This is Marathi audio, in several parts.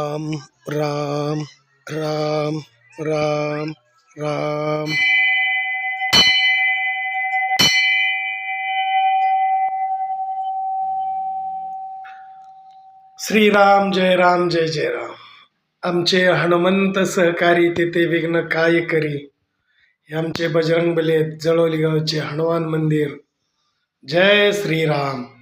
राम राम राम राम राम। श्रीराम जय राम जय जय राम। आमचे हनुमंत सहकारी तेथे विघ्न काय करी? हे आमचे बजरंग बले जळोली गावचे हनुमान मंदिर। जय श्रीराम।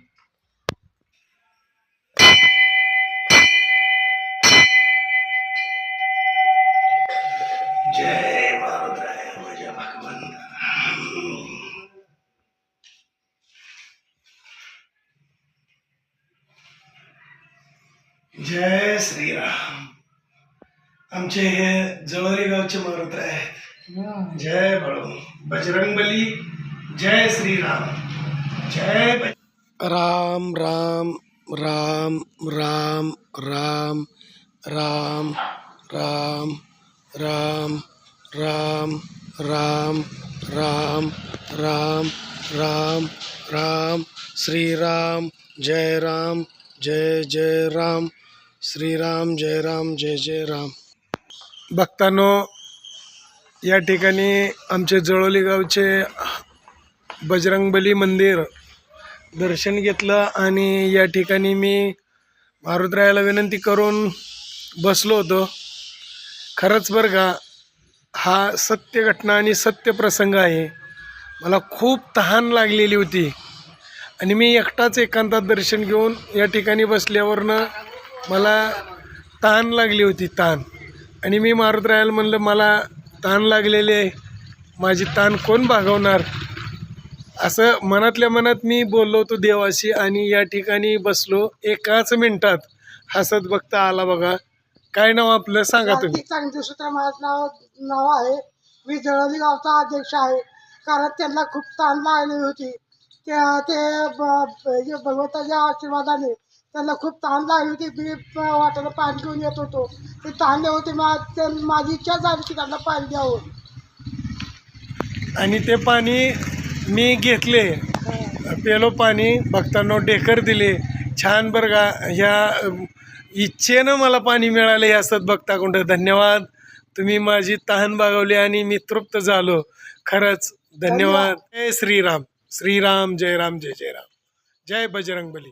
जय मारुद्राय माझ्या भगवंता जय श्रीराम। आमचे हे जळोली गावचे मारुद्र आहेत। जय बळू बजरंग बली, जय श्रीराम। जय राम राम राम राम राम राम राम। राम राम राम राम राम राम राम श्रीराम जय राम जय जय राम श्रीराम जय राम जय जय राम. भक्तांनो या ठिकाणी आमचे जळोली गावचे बजरंगबली मंदिर दर्शन घेतलं आणि या ठिकाणी मी मारुतरायाला विनंती करून बसलो होतो. खरंच बरं का हा सत्य घटना आणि सत्य प्रसंग आहे. मला खूप तहान लागलेली होती. आणि मी एकटाच एकांतात दर्शन घेऊन या ठिकाणी बसल्यावरनं मला ताण लागली होती ताण आणि मी मारुतरायाला म्हणलं मला ताण लागलेले आहे. माझी ताण कोण भागवणार? असं मनातल्या मनात मी बोललो होतो देवाशी आणि या ठिकाणी बसलो एकाच मिनटात. हसत बघता आला बघा. काय नाव आपलं? सांगा तुम्ही. कार्तिक चांगदेसूत्र माझं नाव नाव आहे. मी जळवली गावचा अध्यक्ष आहे. कारण त्यांना खूप ताण लागली होती. त्या ते हे भगवंताच्या आशीर्वादाने त्यांना खूप ताण लागली होती. मी वाटेला पाणी घेऊन येत होतो. ते ताणले होते माझी इच्छा झाली की त्यांना पाणी द्यावं. आणि ते पाणी मी घेतले. पेलो पाणी भक्तांना डेकर दिले. छान बरं ह्या इच्छेनं मला पाणी मिळालं ह्या सद्भक्ताकडं धन्यवाद. तुम्ही माझी तहान बागवली आणि मी तृप्त झालो. खरंच धन्यवाद. जय श्रीराम. श्रीराम जय राम जय जय राम. जय बजरंग बली